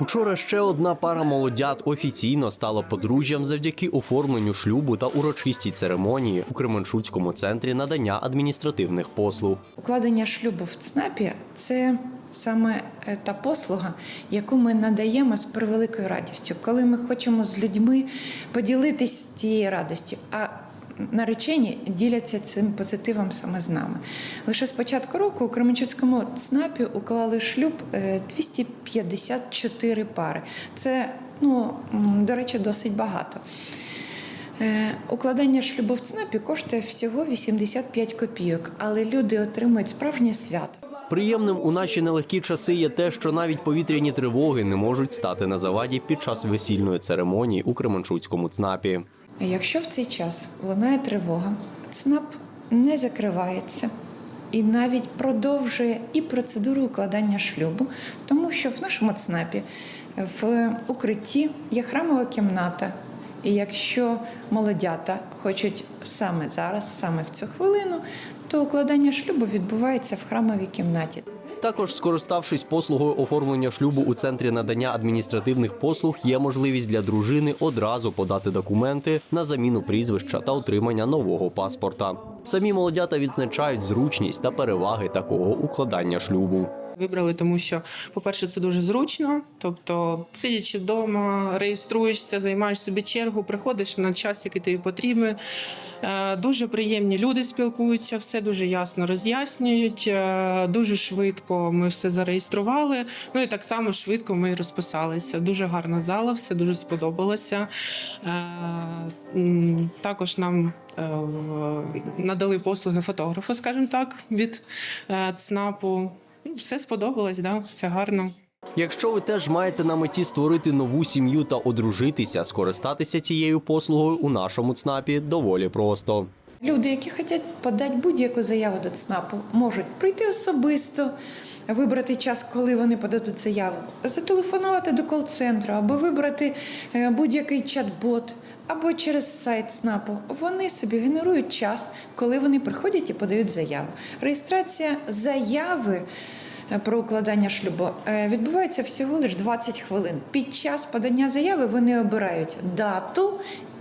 Учора ще одна пара молодят офіційно стала подружжям завдяки оформленню шлюбу та урочистій церемонії у Кременчуцькому центрі надання адміністративних послуг. Укладення шлюбу в ЦНАПі це саме е, та послуга, яку ми надаємо з превеликою радістю, коли ми хочемо з людьми поділитись цією радістю. А наречені діляться цим позитивом саме з нами. Лише з початку року у Кременчуцькому ЦНАПі уклали шлюб е, 254 пари. Це, ну, до речі, досить багато. Е, Укладання шлюбу в ЦНАПі коштує всього 85 копійок, але люди отримують справжнє свято. Приємним у наші нелегкі часи є те, що навіть повітряні тривоги не можуть стати на заваді під час весільної церемонії у Кременчуцькому ЦНАПі. Якщо в цей час лунає тривога, ЦНАП не закривається і навіть продовжує і процедуру укладання шлюбу, тому що в нашому ЦНАПі в укритті є храмова кімната. І якщо молодята хочуть саме зараз, саме в цю хвилину, то укладання шлюбу відбувається в храмовій кімнаті. Також, скориставшись послугою оформлення шлюбу у центрі надання адміністративних послуг, є можливість для дружини одразу подати документи на заміну прізвища та отримання нового паспорта. Самі молодята відзначають зручність та переваги такого укладання шлюбу. Вибрали, тому що, по-перше, це дуже зручно. Тобто, сидячи вдома, реєструєшся, займаєш собі чергу, приходиш на час, який тобі потрібен. Е, Дуже приємні люди спілкуються, все дуже ясно роз'яснюють. е, Дуже швидко ми все зареєстрували. Ну і так само швидко ми розписалися. Дуже гарна зала, все дуже сподобалося. Е, Також нам надали послуги фотографа, скажімо так, від ЦНАПу. Все сподобалось, да, все гарно. Якщо ви теж маєте на меті створити нову сім'ю та одружитися, скористатися цією послугою у нашому ЦНАПі доволі просто. Люди, які хочуть подати будь-яку заяву до ЦНАПу, можуть прийти особисто, вибрати час, коли вони подадуть заяву, зателефонувати до кол-центру або вибрати е, будь-який чат-бот. Або через сайт ЦНАПу вони собі генерують час, коли вони приходять і подають заяву. Реєстрація заяви про укладання шлюбу е, відбувається всього лише 20 хвилин. Під час подання заяви вони обирають дату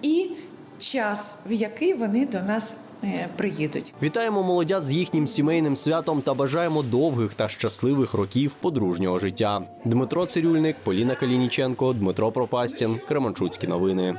і час, в який вони до нас е, приїдуть. Вітаємо молодят з їхнім сімейним святом та бажаємо довгих та щасливих років подружнього життя. Дмитро Цирюльник, Поліна Калініченко, Дмитро Пропастін, Кременчуцькі новини.